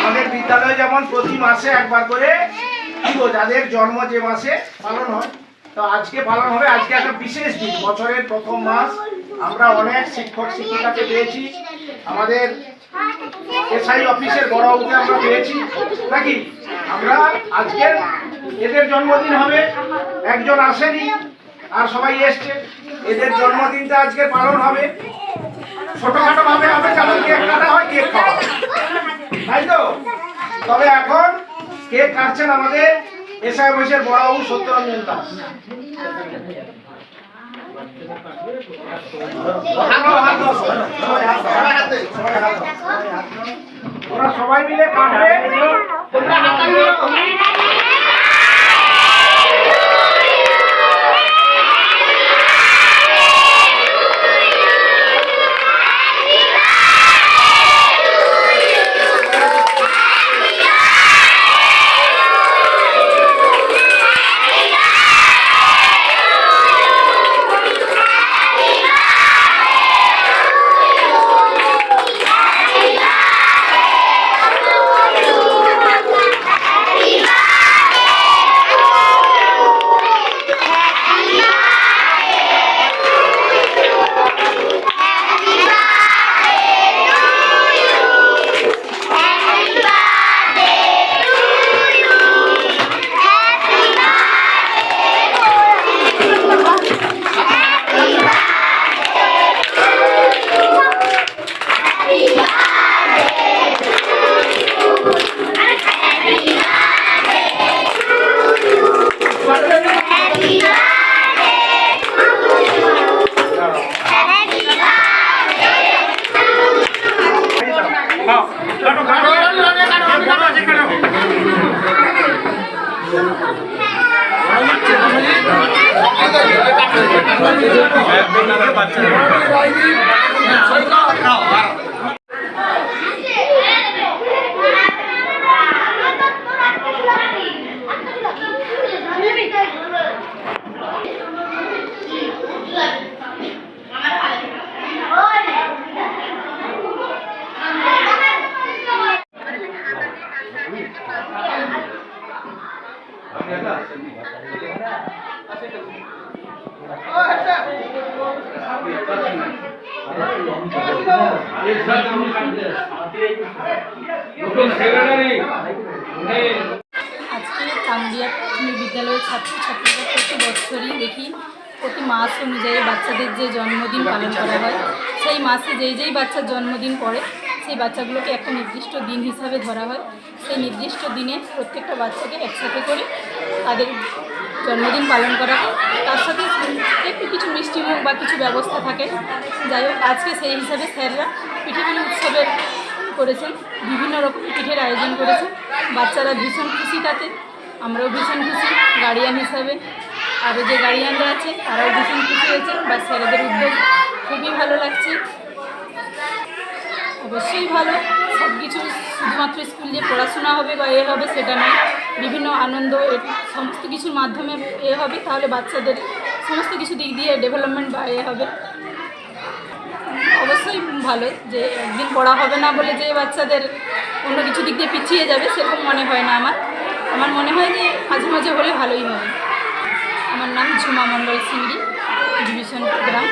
আমাদের বিদ্যালয়ে যেমন প্রতি মাসে একবার করে গো, যাদের জন্ম যে মাসে পালন হয় তো আজকে পালন হবে আজকে একটা বিশেষ দিন বছরের প্রথম মাস। আমরা অনেক শিক্ষক শিক্ষিকাকে পেয়েছি। আমাদের এসআই অফিসের বড় বাবুকে আমরা পেয়েছি। নাকি? আমরা আজকে এদের জন্মদিন হবে একজন আসেনি আর সবাই এসছে। এদের জন্মদিনটা আজকে পালন হবে। ছোটখাটো ভাবে হবে যেমন কেক কাটা হয় কেক খাওয়া হবে। তাই তো তবে এখন কেক কাটছেন আমাদের? এসআই অফিসের বড় বাবু সত্যরঞ্জন দাস সবাই মিলে দাও, Gracias. আজকে কামদিয়া প্রাথমিক বিদ্যালয়ের ছাত্রছাত্রীরা প্রতি বছরই দেখি প্রতি মাস অনুযায়ী বাচ্চাদের যে জন্মদিন পালন করা হয়, সেই মাসে যেই যেই বাচ্চার জন্মদিন পড়ে, সেই বাচ্চাগুলোকে একটা নির্দিষ্ট দিন হিসাবে ধরা হয়। সেই নির্দিষ্ট দিনে প্রত্যেকটা বাচ্চাকে একসাথে করে তাদের জন্মদিন পালন করা। তার সাথে একটু কিছু মিষ্টিমুখ বা কিছু ব্যবস্থা থাকে। যাই হোক, আজকে সেই হিসাবে স্যাররা পিঠেপুলি উৎসবের করেছেন। বিভিন্ন রকম পিঠের আয়োজন করেছেন। বাচ্চারা ভীষণ খুশি তাতে। আমরাও ভীষণ খুশি। গার্ডিয়ান হিসাবে আরও যে গার্ডিয়ানরা আছে, তারাও ভীষণ খুশি হয়েছে বা স্যারেদের উদ্যোগ খুবই ভালো লাগছে। অবশ্যই ভালো। সব কিছু শুধুমাত্র স্কুল যে পড়াশোনা হবে বা এ হবে, সেটা নয়। বিভিন্ন আনন্দ সমস্ত কিছুর মাধ্যমে এ হবে, তাহলে বাচ্চাদের সমস্ত কিছু দিক দিয়ে ডেভেলপমেন্ট বা এ হবে। অবশ্যই ভালো যে একদিন পড়া হবে না বলে যে বাচ্চাদের অন্য কিছু দিক দিয়ে পিছিয়ে যাবে, সেরকম মনে হয় না আমার। আমার মনে হয় যে মাঝে মাঝে হলে ভালোই হবে। আমার নাম ঝুমা মণ্ডল সিংড়ি ডিভিশন গ্রাম